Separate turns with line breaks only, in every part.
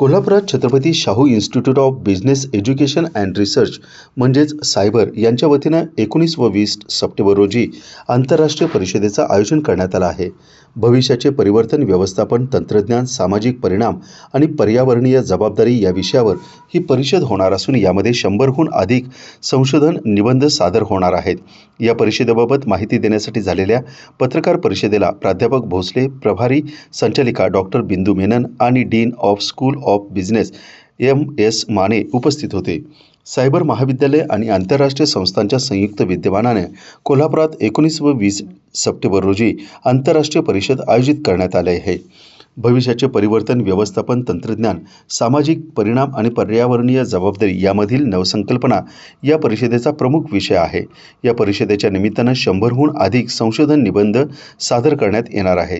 कोल्हापुरात Chhatrapati Shahu institute of business education and research म्हणजेच cyber यांच्या वतीनं एकोणीस व वीस सप्टेंबर रोजी आंतरराष्ट्रीय परिषदेचं आयोजन करण्यात आलं आहे. भविष्याचे परिवर्तन व्यवस्थापन तंत्रज्ञान सामाजिक परिणाम आणि पर्यावरणीय जबाबदारी या विषयावर ही परिषद होणार असून यामध्ये शंभरहून अधिक संशोधन निबंध सादर होणार आहेत. या परिषदेबाबत माहिती देण्यासाठी झालेल्या पत्रकार परिषदेला प्राध्यापक भोसले प्रभारी संचालिका डॉक्टर बिंदू मेनन आणि dean of school of business M S Mane उपस्थित होते. सायबर महाविद्यालय आणि आंतरराष्ट्रीय संस्थांच्या संयुक्त विद्यमानाने कोल्हापुरात एकोणीस व वीस सप्टेंबर रोजी आंतरराष्ट्रीय परिषद आयोजित करण्यात आले आहे. भविष्याचे परिवर्तन व्यवस्थापन तंत्रज्ञान सामाजिक परिणाम आणि पर्यावरणीय जबाबदारी यामधील नवसंकल्पना या परिषदेचा प्रमुख विषय आहे. या परिषदेच्या निमित्तानं शंभरहून अधिक संशोधन निबंध सादर करण्यात येणार आहे.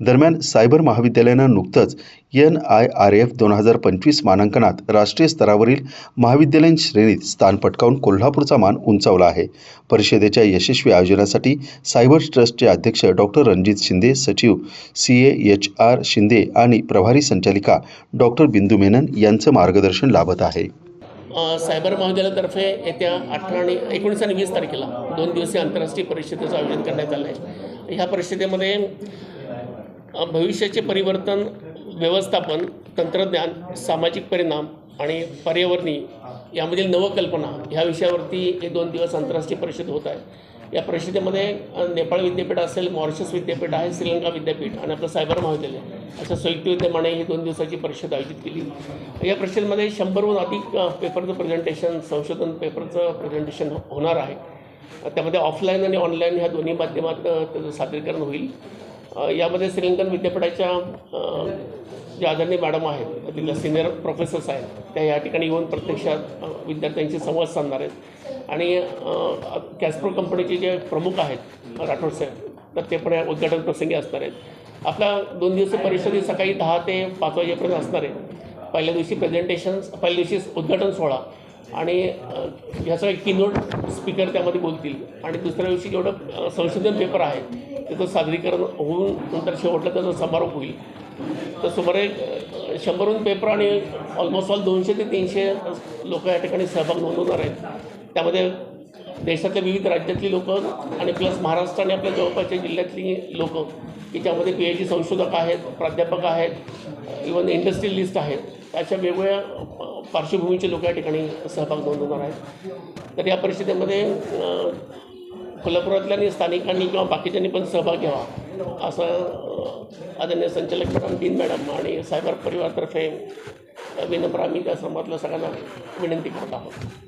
दरम्यान सायबर महाविद्यालयानं नुकतंच एन आय आर एफ दोन हजार पंचवीस मानांकनात राष्ट्रीय स्तरावरील महाविद्यालयीन श्रेणीत स्थान पटकावून कोल्हापूरचा मान उंचावला आहे. परिषदेच्या यशस्वी आयोजनासाठी सायबर ट्रस्टचे अध्यक्ष डॉक्टर रणजित शिंदे सचिव C A H R Shinde आणि प्रभारी संचालिका डॉक्टर बिंदू मेनन यांचं मार्गदर्शन लाभत आहे.
सायबर महाविद्यालयातर्फे येत्या अठरा आणि एकोणीस आणि वीस तारखेला दोन दिवसीय आंतरराष्ट्रीय परिषदेचं आयोजन करण्यात आलं आहे ह्या परिषदेमध्ये भविष्याचे परिवर्तन व्यवस्थापन तंत्रज्ञान सामाजिक परिणाम आणि पर्यावरणी यामधील नवकल्पना ह्या विषयावरती हे दोन दिवस आंतरराष्ट्रीय परिषद होत आहे. या परिषदेमध्ये नेपाळ विद्यापीठ असेल मॉरिशस विद्यापीठ आहे श्रीलंका विद्यापीठ आणि आपलं सायबर महाविद्यालय. अशा संयुक्त विद्यमाने ही दोन दिवसाची परिषद आयोजित केली. या परिषदेमध्ये शंभरहून अधिक पेपरचं प्रेझेंटेशन संशोधन पेपरचं प्रेझेंटेशन होणार आहे. त्यामध्ये ऑफलाईन आणि ऑनलाईन ह्या दोन्ही माध्यमात त्याचं सादरीकरण होईल. यामध्ये श्रीलंकन विद्यापीठाच्या ज्या आदरणीय मॅडम आहेत तिथल्या सिनियर प्रोफेसर्स आहेत त्या या ठिकाणी येऊन प्रत्यक्षात विद्यार्थ्यांशी संवाद साधणार आहेत. आणि कॅस्प्रो कंपनीचे जे प्रमुख आहेत राठोड साहेब तर ते पण या उद्घाटन प्रसंगी असणार आहेत. आपल्या दोन दिवसीय परिषदेत सकाळी दहा ते पाच वाजेपर्यंत असणार आहे. पहिल्या दिवशी प्रेझेंटेशन्स पहिल्या दिवशी उद्घाटन सोहळा. आणि ह्याचा एक किनोट स्पीकर त्यामध्ये बोलतील. आणि दुसऱ्या दिवशी जेवढं संशोधन पेपर आहे त्याचं सादरीकरण होऊन नंतर शेवटला त्याचा समारोप होईल. तर सुमारे शंभरहून पेपर आणि ऑलमोस्ट ऑल दोनशे ते तीनशे लोक या ठिकाणी सहभाग नोंदवणार आहेत. त्यामध्ये देशातल्या विविध राज्यातली लोक आणि प्लस महाराष्ट्र आणि आपल्या जवळपासच्या जिल्ह्यातली लोक की त्यामध्ये पी एच डी संशोधक आहेत प्राध्यापक आहेत इवन इंडस्ट्रियलिस्ट आहेत अशा वेगवेगळ्या पार्श्वभूमीचे लोक या ठिकाणी सहभाग नोंदवणार आहेत तर या परिषदेमध्ये कोल्हापुरातल्या आणि स्थानिकांनी किंवा बाकीच्यांनी पण सहभाग घ्यावा असं आदरणीय संचालक मॅडम डीन मॅडम आणि सायबर परिवारतर्फे विनम्र आम्ही त्या समाजातल्या सगळ्यांना विनंती करत आहोत.